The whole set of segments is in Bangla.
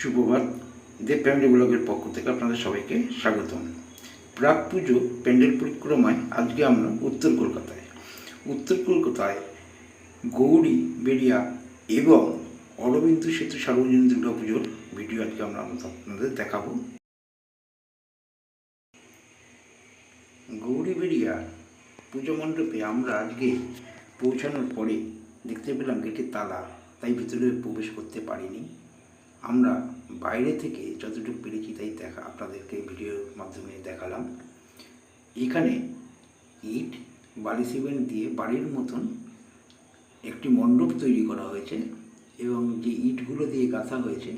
সুপ্রভাত দেব ফ্যামিলি ব্লগের পক্ষ থেকে আপনাদের সবাইকে স্বাগতম। প্রাক পুজো প্যান্ডেল পরিক্রমায় আজকে আমরা উত্তর কলকাতায়। উত্তর কলকাতায় গৌরী বেরিয়া এবং অরবিন্দ সেতু সার্বজনীন দুর্গা পুজোর ভিডিও আজকে আমরা আপনাদের দেখাবো। গৌরী বেরিয়া পুজো মণ্ডপে আমরা আজকে পৌঁছানোর পরে দেখতে পেলাম গেটের তালা, তাই ভিতরে প্রবেশ করতে পারিনি। আমরা বাইরে থেকে যতটুকু পেরেছি তাই দেখা আপনাদেরকে ভিডিওর মাধ্যমে দেখালাম। এখানে ইট বালি সিমেন্ট দিয়ে বাড়ির মতন একটি মণ্ডপ তৈরি করা হয়েছে এবং যে ইটগুলো দিয়ে গাঁথা হয়েছে,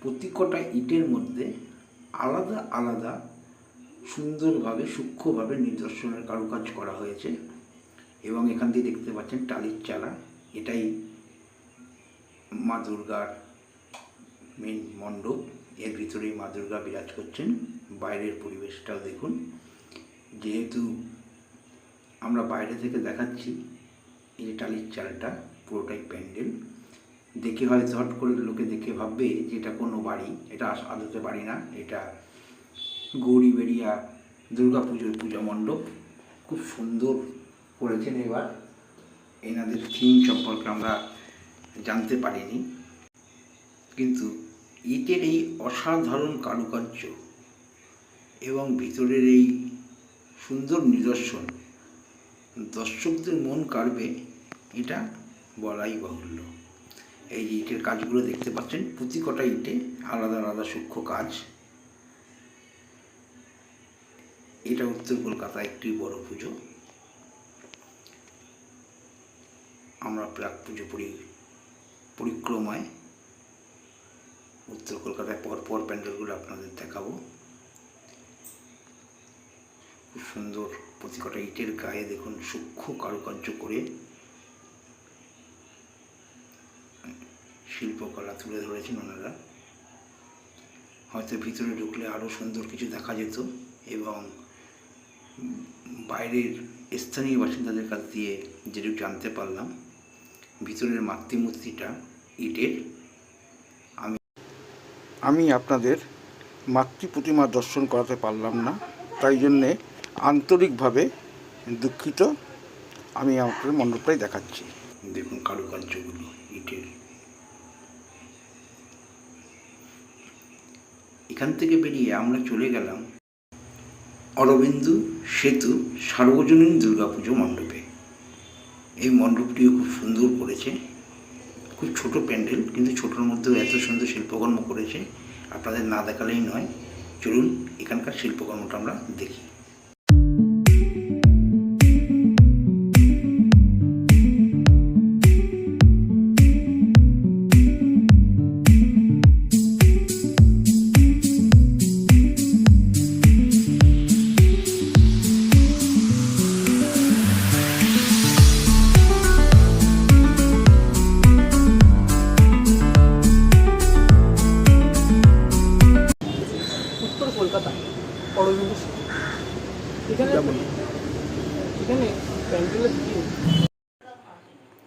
প্রত্যেকটা ইটের মধ্যে আলাদা আলাদা সুন্দরভাবে, সূক্ষ্মভাবে নিদর্শনের কারুকাজ করা হয়েছে এবং এখান দিয়ে দেখতে পাচ্ছেন টালির চালা। এটাই মা দুর্গার মেন মণ্ডপ। এর ভিতরেই মা দুর্গা বিরাজ করছেন। বাইরের পরিবেশটাও দেখুন। যেহেতু আমরা বাইরে থেকে দেখাচ্ছি, এই যে টালির চালটা, পুরোটাই প্যান্ডেল। দেখে হয় ঝট করে লোকে দেখে ভাববে যে এটা কোনো বাড়ি, এটা আদতে বাড়ি না, এটা গৌরী বেরিয়া দুর্গা পুজোর পূজা মণ্ডপ। খুব সুন্দর করেছেন এবার। এনাদের থিম সম্পর্কে আমরা জানতে পারিনি। কিন্তু ইটের এই অসাধারণ কারুকার্য এবং ভিতরের এই সুন্দর নিদর্শন দর্শকদের মন কাড়বে, এটা বলাই বাহুল্য। এই ইটের কাজগুলো দেখতে পাচ্ছেন, প্রতি কটা ইটে আলাদা আলাদা সূক্ষ্ম কাজ। এটা উত্তর কলকাতা একটি বড় পুজো। আমরা প্রাক পুজো পরি, পরিক্রমায় উত্তর কলকাতায় পরপর প্যান্ডেলগুলো আপনাদের দেখাবো। খুব সুন্দর প্রতিকটা ইটের গায়ে দেখুন, সূক্ষ্ম কারুকার্য করে শিল্পকলা তুলে ধরেছেন ওনারা। হয়তো ভিতরে ঢুকলে আরও সুন্দর কিছু দেখা যেত এবং বাইরের স্থানীয় বাসিন্দাদের কাছ দিয়ে যেটুকু জানতে পারলাম, ভিতরের মাতৃমূর্তিটা ইটের। আমি আপনাদের মাতৃ প্রতিমা দর্শন করাতে পারলাম না, তাই জন্যে আন্তরিকভাবে দুঃখিত। আমি আপনাদের মণ্ডপটাই দেখাচ্ছি। দেখুন কারুকার্যগুলো ইটের। এখান থেকে বেরিয়ে আমরা চলে গেলাম অরবিন্দু সেতু সার্বজনীন দুর্গাপুজো মণ্ডপে। এই মণ্ডপটিও খুব সুন্দর করেছে। খুব ছোট প্যান্ডেল, কিন্তু ছোটোর মধ্যেও এত সুন্দর শিল্পকর্ম করেছে। আপনাদের না দেখালেই নয়। চলুন, এখানকার শিল্পকর্মটা আমরা দেখি।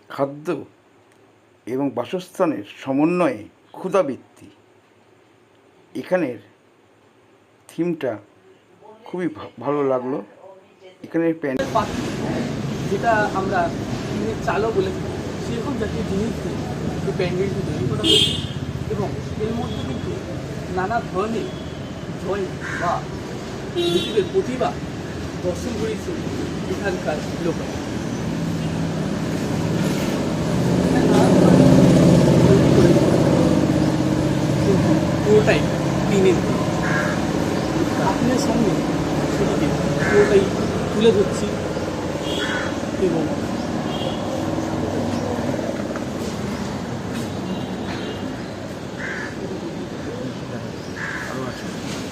খাদ্য এবং বাসস্থানের সমন্বয়ে ক্ষুধাবৃত্তি। এখানের থিমটা খুবই ভালো লাগল। এখানের প্যান্ড পাখি যেটা আমরা চালও বলে সেরকম জাতীয় জিনিস দিয়ে এই প্যান্ডেলটি তৈরি করা হয়েছে এবং এর মধ্যে কিন্তু নানা ধরনের জয় বা নিজেদের প্রতিভা দর্শন করেছি এখানকার লোকেরা। পুরোটাই টিনের আপনার সামনে সেটিকে পুরোটাই তুলে ধরছি এবং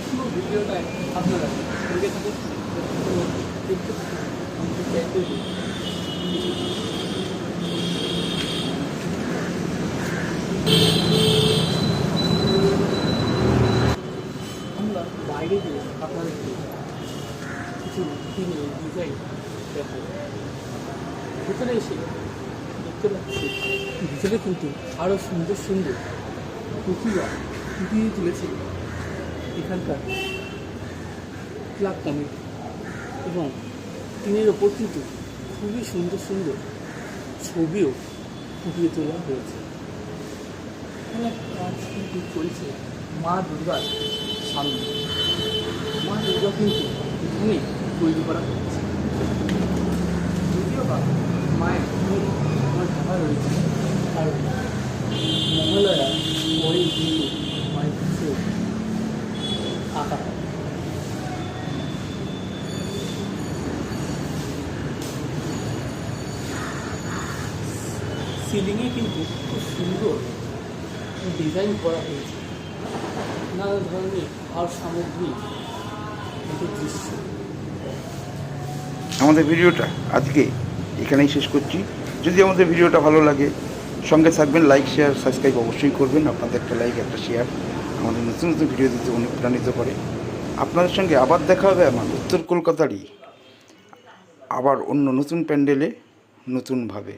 পুরো ভিডিওটায় আপনারা দেখে থাকুন এবং দেখতে থাকুন আমাদের প্যান্ডেলটি আমরা বাইরে গিয়ে আপনাদেরকে কিছু দিনের ডিজাইন দেখাবো। ভিতরে এসে দেখতে পাচ্ছি, ভিতরে কিন্তু আরও সুন্দর সুন্দর প্রতিভা ফুটিয়ে তুলেছে এখানকার ক্লাব কমিটি। এবং টিনের ওপর কিন্তু খুবই সুন্দর সুন্দর ছবিও ফুটিয়ে তোলা হয়েছে। কাজ কিন্তু চলছে মা দুর্গার সামনে মা দুর্গা কিন্তু এখানে তৈরি করা হচ্ছে যদিও বা মায়ের ঢাকা রয়েছে, কারণ মহালয়া পরেই কিন্তু মায়ের কাছে আঁকা হয় সিলিংয়ে কিন্তু খুব সুন্দর ডিজাইন করা হয়েছে। নানা ধরনের আর সামগ্রী দৃশ্য। আমাদের ভিডিওটা আজকে এখানেই শেষ করছি। যদি আমাদের ভিডিওটা ভালো লাগে, সঙ্গে থাকবেন লাইক শেয়ার সাবস্ক্রাইব অবশ্যই করবেন। আপনাদের একটা লাইক একটা শেয়ার আমাদের নতুন নতুন ভিডিও দিতে অনুপ্রাণিত করে। আপনাদের সঙ্গে আবার দেখা হবে আমার উত্তর কলকাতারই আবার অন্য নতুন প্যান্ডেলে নতুনভাবে।